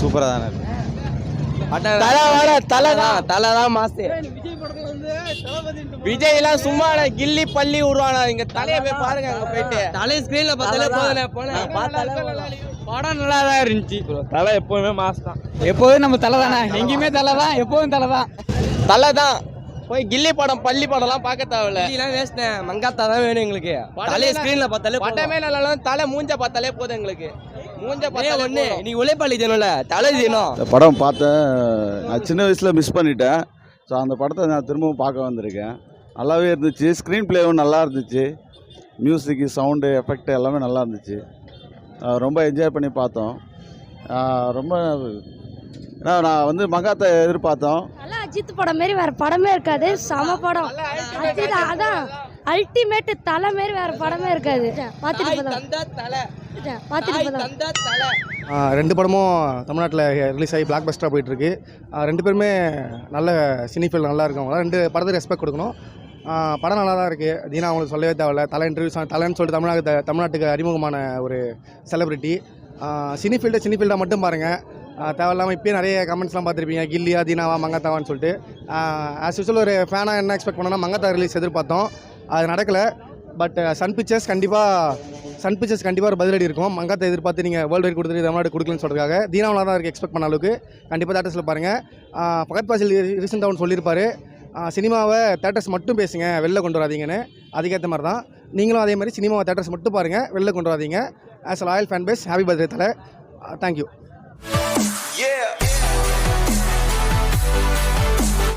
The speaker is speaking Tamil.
சூப்பராக தானே இருக்கு. தலை வர தலை தான். தலை தான் மாசு. விஜய் எல்லாம் சும்மா கில்லி பள்ளி விடுவானா இங்க தலைய போய் பாருங்க அங்க போயிட்டு. தலை ஸ்கிரீன்ல பார்த்தாலே போதும். படம் நல்லா தான் இருந்துச்சு. தலை எப்பவுமே மாஸ் தான். எப்போதும் நம்ம தலை தானே. எங்கேயுமே தலை தான் எப்போதும் தலை தான். தலை தான். போய் கில்லி படம் பள்ளி படம்லாம் பார்க்க தேவையில்ல. இதெல்லாம் வேஸ்ட் மங்காத்தா தான் வேணும் எங்களுக்கு. தலையை ஸ்க்ரீன்ல பார்த்தாலே படமே நல்லா தலை மூஞ்ச பார்த்தாலே போதும் எங்களுக்கு. மூஞ்ச ஒண்ணு. போதும். நீ உழைப்பாளி தினம்ல. தலை தினம். இந்த படம் பார்த்தேன். நான் சின்ன வயசில் மிஸ் பண்ணிட்டேன். ஸோ அந்த படத்தை நான் திரும்பவும் பார்க்க வந்திருக்கேன். நல்லாவே இருந்துச்சு. ஸ்க்ரீன் ப்ளேவும் நல்லா இருந்துச்சு. மியூசிக்கு சவுண்டு எஃபெக்ட் எல்லாமே நல்லா இருந்துச்சு. ரொம்ப என்ஜாய் பண்ணி பார்த்தோம். ரொம்ப ஏன்னா நான் வந்து மங்காத்தை எதிர்பார்த்தோம். அஜித் படம் மாரி வேற படமே இருக்காது. சம படம். அஜித் அதான் அல்டிமேட் தலை மாரி வேற படமே இருக்காது. பார்த்துட்டு பார்த்துட்டு ரெண்டு படமும் தமிழ்நாட்டில் ரிலீஸ் ஆகி பிளாக் பஸ்டராக போயிட்டுருக்கு. ரெண்டு பேருமே நல்ல சினிஃபீல் நல்லா இருக்கவங்க ரெண்டு படத்தை ரெஸ்பெக்ட் கொடுக்கணும். படம் நல்லா தான் இருக்குது தீனா அவங்களுக்கு சொல்லவே தேவையில்ல. தலை இன்டர்வியூஸ் தலைன்னு சொல்லிட்டு தமிழ்நாடு தமிழ்நாட்டுக்கு அறிமுகமான ஒரு செலிபிரிட்டி சினிஃபீல்டை சினிஃபீல்டாக மட்டும் பாருங்கள் தேவையில்லாமல் இப்போயே நிறைய கமெண்ட்ஸ்லாம் பார்த்துருப்பீங்க. கில்லியா தீனாவா மங்கத்தாவான்னு சொல்லிட்டு. ஆஸ் யூஸ்வல் ஒரு ஃபேனாக என்ன எக்ஸ்பெக்ட் பண்ணோன்னா மங்கத்தா ரிலீஸ் எதிர்பார்த்தோம். அது நடக்கலை. பட் சன் பிக்சர்ஸ் கண்டிப்பாக சன் பிக்சர்ஸ் கண்டிப்பாக ஒரு பதிலடி இருக்கும். மங்காத்தை எதிர்பார்த்து நீங்கள் வேர்ல்டு வைட் கொடுத்துட்டு தமிழ்நாடு கொடுக்கலன்னு சொல்கிறதுக்காக தீனாவில் தான் இருக்குது எக்ஸ்பெக்ட் பண்ண அளவுக்கு. கண்டிப்பாக தேட்டர்ஸில் பாருங்கள் பகத் பாசில் ரீசெண்டாக ஒன்று சொல்லியிருப்பாரு. சினிமாவை தேட்டர்ஸ் மட்டும் பேசுங்க. வெளில கொண்டு வராதீங்கன்னு. அதுக்கேற்ற மாதிரி தான். நீங்களும் அதே மாதிரி சினிமாவை தேட்டர்ஸ் மட்டும் பாருங்கள் வெளில கொண்டு வராதீங்க. As loyal fan base happy birthday Thala. Thank you Yeah.